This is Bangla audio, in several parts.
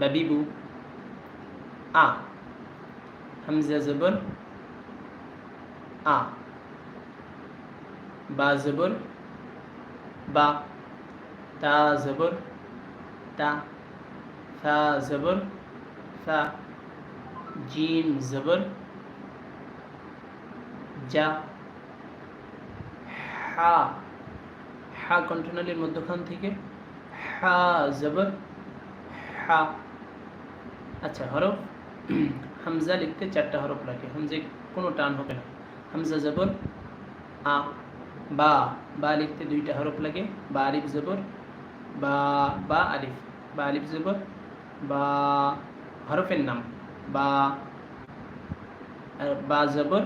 বাবিবু আ হামজা জবর আ বা জবর বা তা জবর তা ফা জবর ফা জিম জবর যা হা হা কন্টিনালের মধ্যখান থেকে. হা জবর হা আচ্ছা হরফ হামজা লিখতে চারটা হরফ লাগে। হামজে কোনো টান হবে না। হামজা জবর, আ, বা বা লিখতে দুইটা হরফ লাগে। বা আলিফ জবর, বা বা আলিফ। বা আলিফ জবর, বা হরফের নাম। বা বা জবর,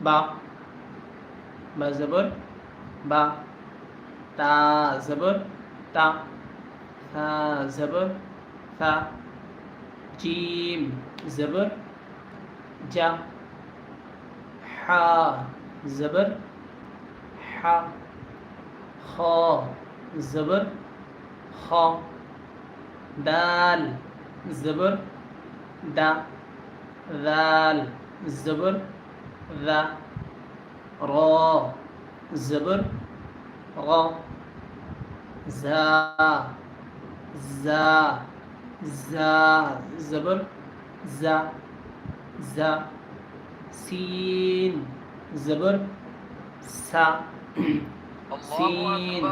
বা বা জবর, বা, তা জবর, তা থা জবর থা جيم زبر جا حا زبر حا خا زبر خا دال زبر دا ذال زبر ذا را زبر غا زا زا. زا زبر زا زا سين زبر سا سين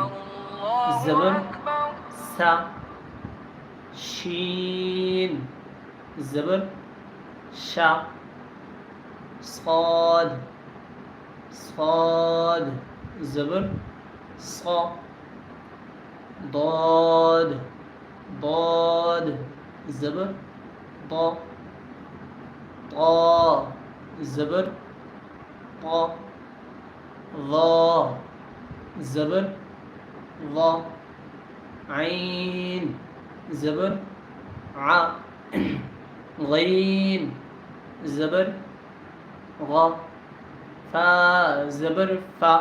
زبر سا شين زبر شا صاد صاد زبر صا ضاد ضاد. زبر ضا طا زبر طا ضا زبر ضا عين. زبر ع. غين. زبر غا فا زبر فا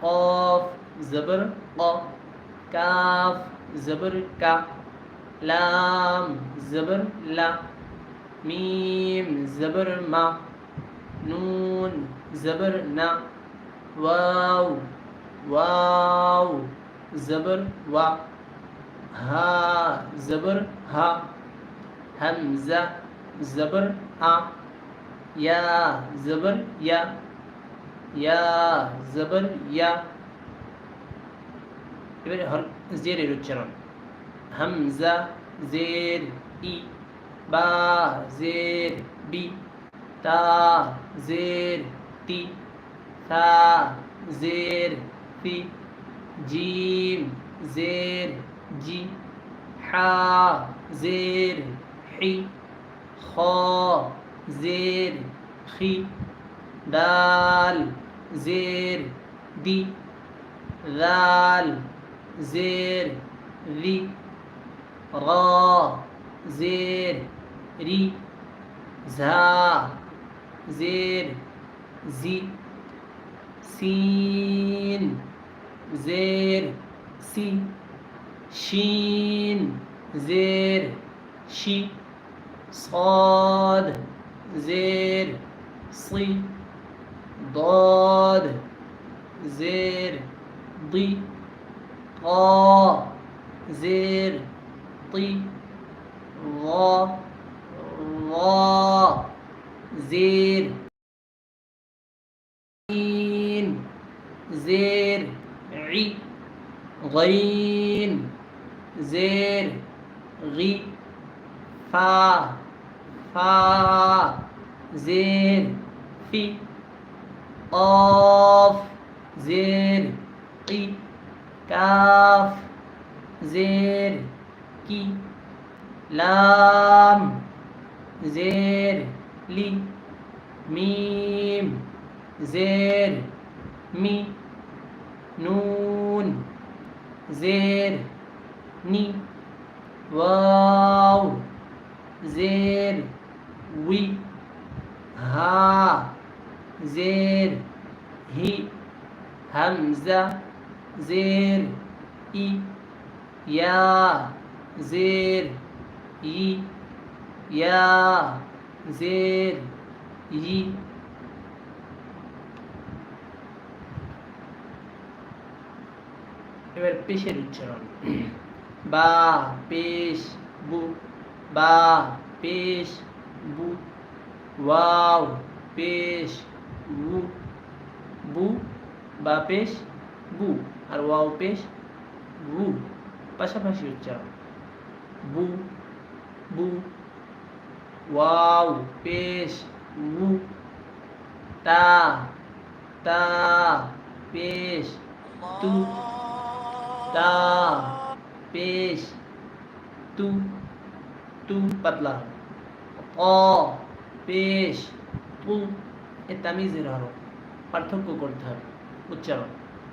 قاف. زبر قا কাফ জবর কা লাম জবর লা মিম জবর মা নুন জবর না ওয়াও ওয়াও জবর ওয়া হা জবর হা হামজা জবর আ ইয়া জবর ইয়া ইয়া জবর ইয়া এবারে জেরের উচ্চারণ। হামজা, জের, ই, বা, জের, বি, তা, জের, তি থা জের, ফি, জিম, জের, জি, হা, জের, হি, খ, জের, খি, দাল, জের, দি দাল زير ذي را زير ري زا زير زي سين زير سي شين زير شي صاد زير صي ضاد زير ضي قا زير طي ظا ظا زير عين زير عي غين زير غي فا فا زير في قاف زير قي কাফ, জের, কি, লাম, জের, লি, মিম, জের, মি, নুন, জের, নি, ওয়াও, জের, উই, হা, জের, হি, হামজা জের ই, ইয়া, জের ই, ইয়া, জের ই। এবার পেশের উচ্চারণ। বা, পেশ, বু, বা, পেশ, বু, ওয়াও, পেশ বু বু, বা, পেশ, বু। আর ওয়াও পেশ বু পাশাপাশি উচ্চারণ বু বু, ওয়াও পেশ বু তা তা, পেশ তু, তা, পেশ তু তু পাতলা। অ, পেশ তু, এ তামিজের হরফ পার্থক্য করতে হবে। উচ্চারণ।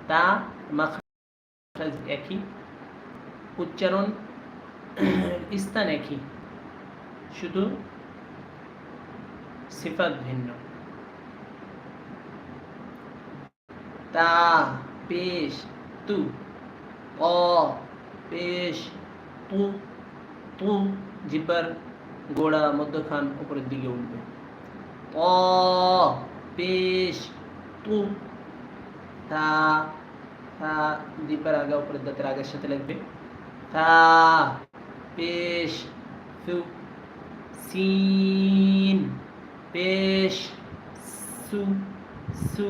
তা মাখাজ একই, উচ্চারণ স্থান একই, শুধু সিফাত ভিন্ন। তা, পেশ, তু, অ, পেশ তু তু জিব্বার গোড়া মধ্যখান উপরের দিকে উঠবে। অ, পেশ, তু, তা তা জিব্বার আগা উপরের দাঁতের আগের সাথে লাগবে তা পেশ সু সিন পেশ সু সু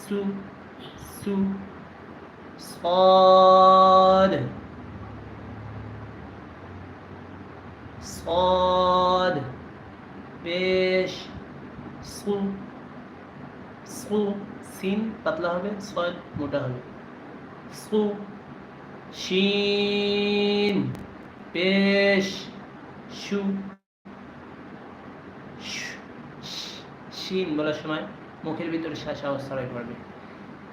সু সু صاد صاد পেশ সু সু সিন পাতলা হবে সদ মোটা হবে সু, শিন, পেশ শু, শিন বলার সময় মুখের ভিতরে শ্বাস ছড়াই পড়বে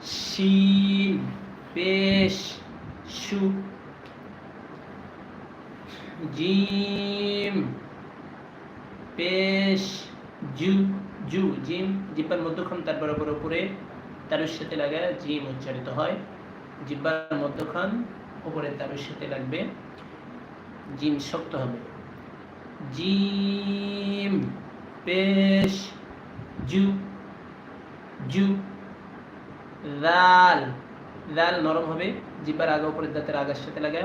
শিন, পেশ শু জিম, পেশ, জু জু, জিম, জিব্বার মধ্যখান তার বরাবর উপরে, তারুর সাথে লাগায় জিম উচ্চারিত হয়। জিব্বার মধ্যখান উপরে তারুর সাথে লাগবে। জিম শক্ত হবে। জিম, পেশ জু জু দাল দাল নরম হবে। জিব্বার আগা উপরের দাঁতের আগার সাথে লাগে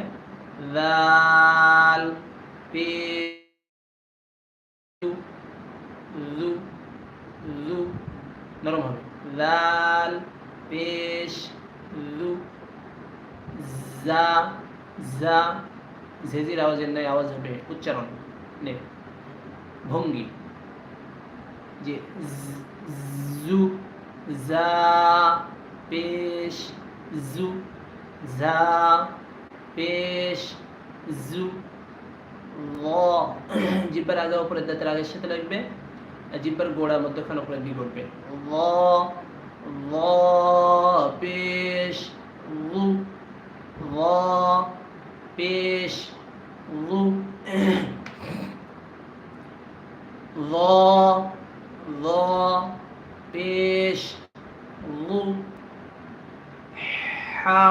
দাল পে নরম হবে। দাল পেশ জু জা জা ঝেজির আওয়াজের নাই আওয়াজ হবে, উচ্চারণ, নে, ভঙ্গি, যে জু, জা পেশ, জু জা পেশ, জু জিব্বার আগে ওপরে দাঁতের আগের সাথে লাগবে জিব্বার গোড়া মধ্যখানে উপরে দিয়ে করবে পেশ ল পেশ লু ল ল পেশ লু হা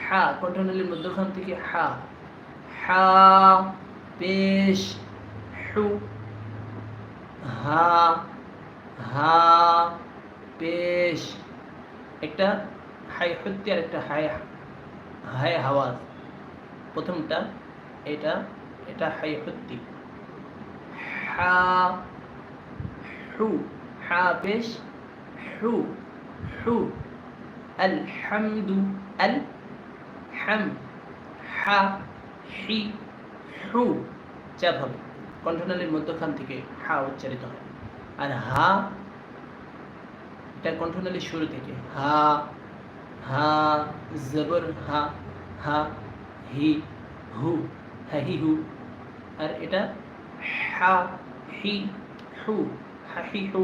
হা কণ্ঠনালীর মধ্যখান থেকে হা হা পেশ হু হা হা পেশ একটা হাই হত্যি আর একটা হাই হাই হাওয়াজ প্রথমটা এটা এটা হাই হত্যি হা হু হা পেশ হু হু الحمد الحم হা হি হু চাপ হবে কণ্ঠনালীর মধ্যখান থেকে হা উচ্চারিত হয় আর হা এটা কণ্ঠনালীর শুরু থেকে হা হা, জবর হা হা, হি, হু, হা, হি আর এটা হা, হি, হু, হা, হি, হু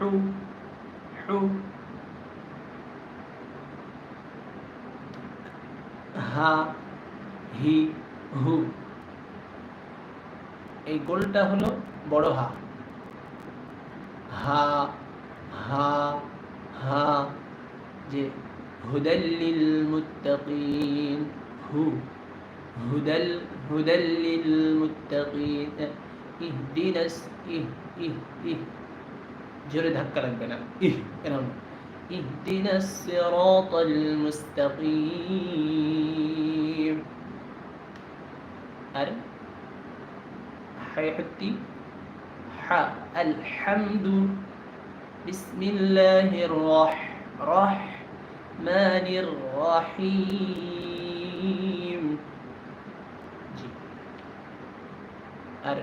হু হু। হা, হি, হু। এই গোলটা হলো বড় হা। হা হা হা যে হুদাল্লিল মুত্তাকিন হু هدى هدى للمتقين اهدنا الس- إه إه إه জোরে ধাক্কা লাগবে না ইহ এরকম اهدنا الصراط المستقيم আর حيحتي ح الحمد بسم الله الرحمن الرحيم জি আর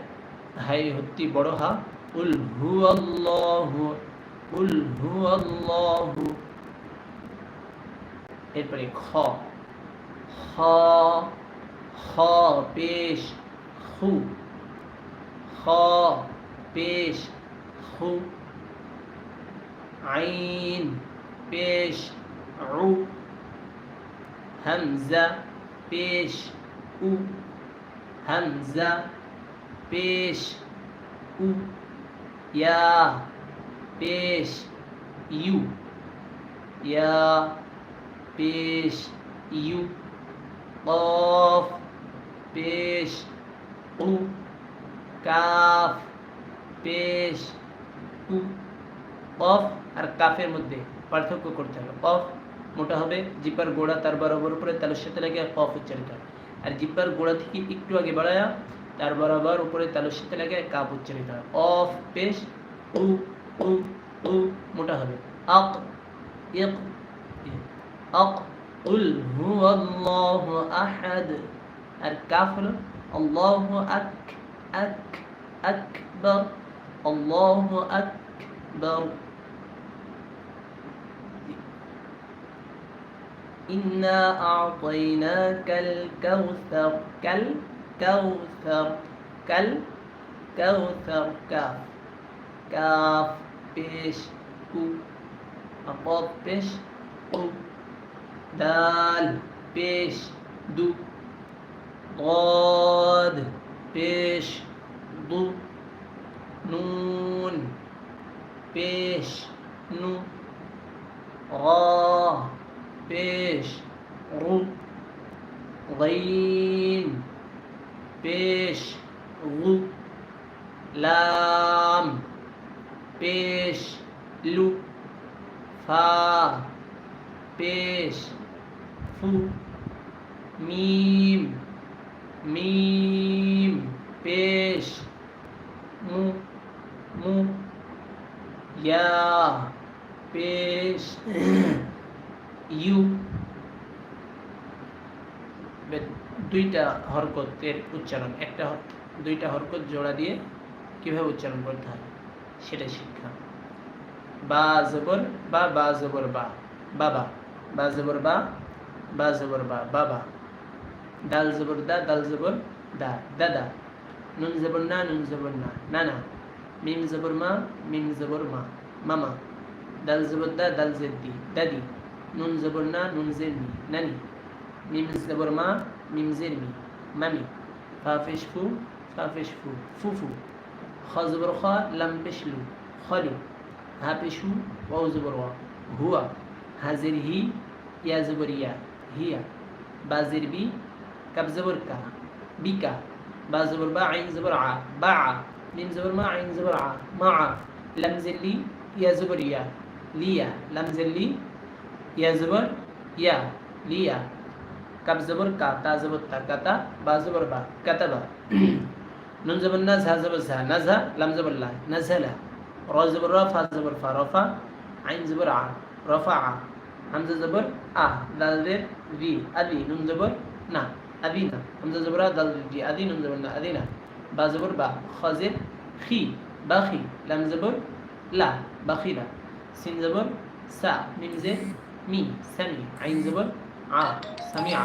হাই হত্তি বড় হা উল হু আল্লাহু উল হু আল্লাহু এরপরে খ খ খ পেশ খু খ পেশ খু আইন পেশ উ হামজা পেশ উ হামজা পেশ উ ইয়া পেশ ইউ ইয়া পেশ ইউ قاف পেশ উ কাফ পেশ উ কফ আর কাফের মধ্যে পার্থক্য করতে হবে কফ মোটা হবে জিব্বার গোড়া তার বরাবর উপরে তালুর সাথে লাগে কফ উচ্চারিত। হয় আর জিব্বার গোড়া থেকে একটু আগে বাড়ায়া, তার বরাবর উপরে তালুর সাথে লাগে কাপ উচ্চারিত। হয় অফ পেশ, উ উ উ, মোটা হবে। আক, ইক, আক, উল হু আল্লাহু আহাদ। আর কাফ হলো আল্লাহু আক আক, আকবার, আল্লাহু আকবার। إنا أعطيناك الكوثر كالكوثر كالكوثر كاف كاف بيش كو أقاب بيش قو دال بيش دو ضاد بيش ضو نون بيش نو را পেশ রু غين পেশ রু লাম পেশ লু ফা পেশ ফু মিম মিম পেশ মু মু ইয়া পেশ ইউ দুইটা হরকতের উচ্চারণ, একটা দুইটা হরকত জোড়া দিয়ে কীভাবে উচ্চারণ করতে হয়? সেটা শিক্ষা। বা জবর, বা বা জবর, বা, বাবা, বা জবর, বা বা জবর, বা, বাবা, দাল জবর, দা, দাল জবর, দা, দাদা, নুন জবর, না, নুন জবর, না, নানা, মিম জবর, মা, মিম জবর, মা, মামা, দাল জবর, দা, দাল জেদ্দি, দাদি নুন জবর না নুন জের মি নানি মিম জবর মা মিম জের মি মামি ফা পেশ ফু ফা পেশ ফু ফুফু খ জবর খ লাম পেশ লু খলু হা পেশ ওয়াও জবর ওয়া হুয়া হাজির হি ইয়া জবর ইয়া হিয়া বাজির বি কাব জবর কা বিকা বা জবর বা আইন আ বা মিম জবর মা আইন আ মা লাম জের ইয়া লিয়া লাম ইয়া জবর ইয়া লিয়া কাব জবর কা তা জবর তা কাতা বা জবর বা কাতাবা নুন জবর না ঝা জবর ঝা না ঝা লাম জবর লা না ঝালা র জবর র ফা জবর ফা রফা আইন জবর আ রফা আ হামজা জবর আ দাল দের রি আদি নুন জবর না আদিনা হামজা জবর আ দাল রি আদি নুন জবর না আদিনা বা জবর বা খাজির খি বাখি লাম জবর লা বাখিরা সিন জবর সা মি সামি আইন জবর আ সামিআ